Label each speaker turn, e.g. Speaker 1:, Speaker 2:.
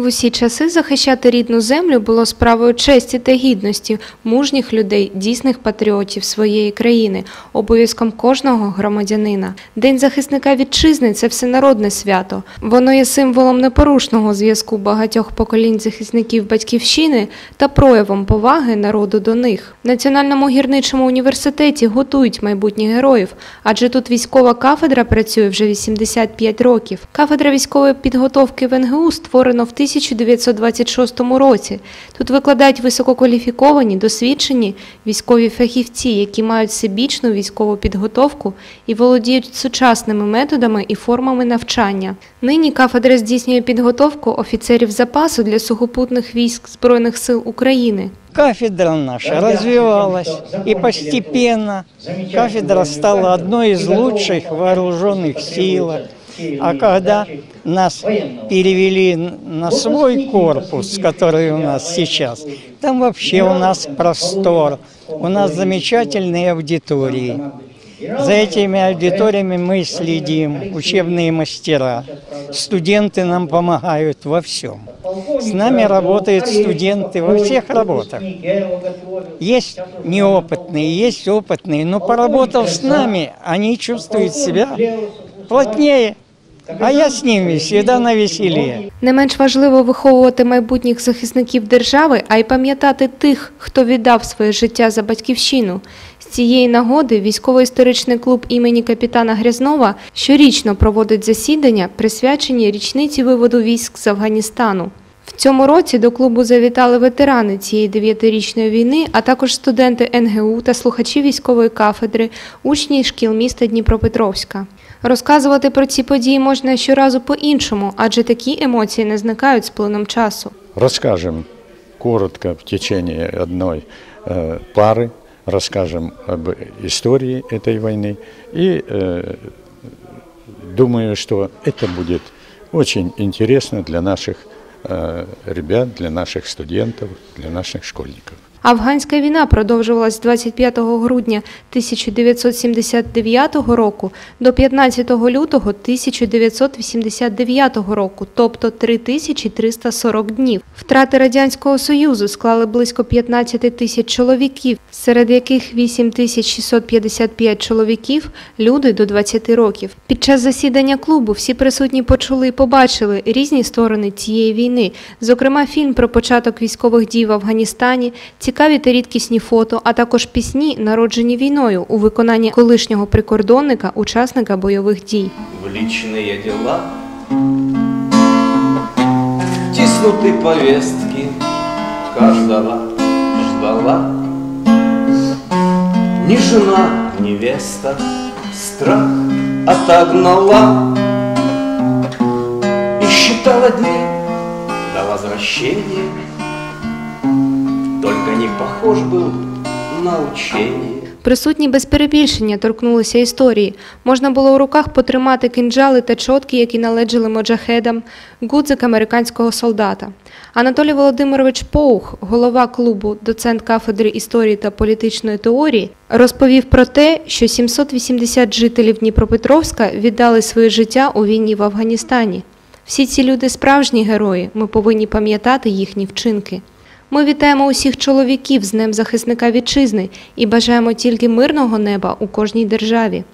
Speaker 1: В усі часи захищати рідну землю було справою честі та гідності мужніх людей, дійсних патріотів своєї країни, обов'язком кожного громадянина. День захисника вітчизни це всенародне свято. Воно є символом непорушного зв'язку багатьох поколінь захисників батьківщини та проявом поваги народу до них. В Національному гірничому університеті готують майбутніх героїв, адже тут військова кафедра працює вже 85 років. Кафедра військової підготовки в НГУ створено в 1926 році. Тут викладають висококваліфіковані, досвідчені військові фахівці, які мають всебічну військову підготовку і володіють сучасними методами і формами навчання. Нині кафедра здійснює підготовку офіцерів запасу для сухопутних військ Збройних сил України.
Speaker 2: Кафедра наша развивалась, и постепенно кафедра стала одной из лучших вооруженных сил. А когда нас перевели на свой корпус, который у нас сейчас, там вообще у нас простор, у нас замечательные аудитории. За этими аудиториями мы следим, учебные мастера. Студенты нам помогают во всем. С нами работают студенты во всех работах. Есть неопытные, есть опытные, но поработав с нами, они чувствуют себя плотнее. А я з ними завжди на весіллі.
Speaker 1: Не менш важливо виховувати майбутніх захисників держави, а й пам'ятати тих, хто віддав своє життя за батьківщину. З цієї нагоди військово-історичний клуб імені капітана Грязнова щорічно проводить засідання, присвячені річниці виводу військ з Афганістану. В цьому році до клубу завітали ветерани цієї дев'ятирічної війни, а також студенти НГУ та слухачі військової кафедри, учні шкіл міста Дніпропетровська. Розказувати про ці події можна щоразу по-іншому, адже такі емоції не зникають з плином часу.
Speaker 3: Расскажем коротко в течение одной э, пары, расскажем об истории этой войны. И э, думаю, что это будет очень интересно для наших э, ребят, для наших студентов, для наших школьников.
Speaker 1: Афганська війна продовжувалась 25 грудня 1979 року до 15 лютого 1989 року, тобто 3340 днів. Втрати Радянського Союзу склали близько 15 тисяч чоловіків, серед яких 8655 чоловіків – люди до 20 років. Під час засідання клубу всі присутні почули і побачили різні сторони цієї війни, зокрема фільм про початок військових дій в Афганістані, цікаві та рідкісні фото, а також пісні, народжені війною у виконанні колишнього прикордонника, учасника бойових дій.
Speaker 4: в личные дела Тиснуты повестки Каждого ждала Ни жена, ни невеста Страх отогнала. И считала дни до возвращения Не похож был на учение
Speaker 1: Присутні без перебільшення торкнулися історії. Можна було у руках потримати кинджали та чотки, які належали моджахедам, гудзик американського солдата. Анатолій Володимирович Поух, голова клубу, доцент кафедри історії та політичної теорії, розповів про те, що 780 жителів Дніпропетровська віддали своє життя у війні в Афганістані. Всі ці люди справжні герої. Ми повинні пам'ятати їхні вчинки. Ми вітаємо усіх чоловіків з Днем захисника вітчизни і бажаємо тільки мирного неба у кожній державі.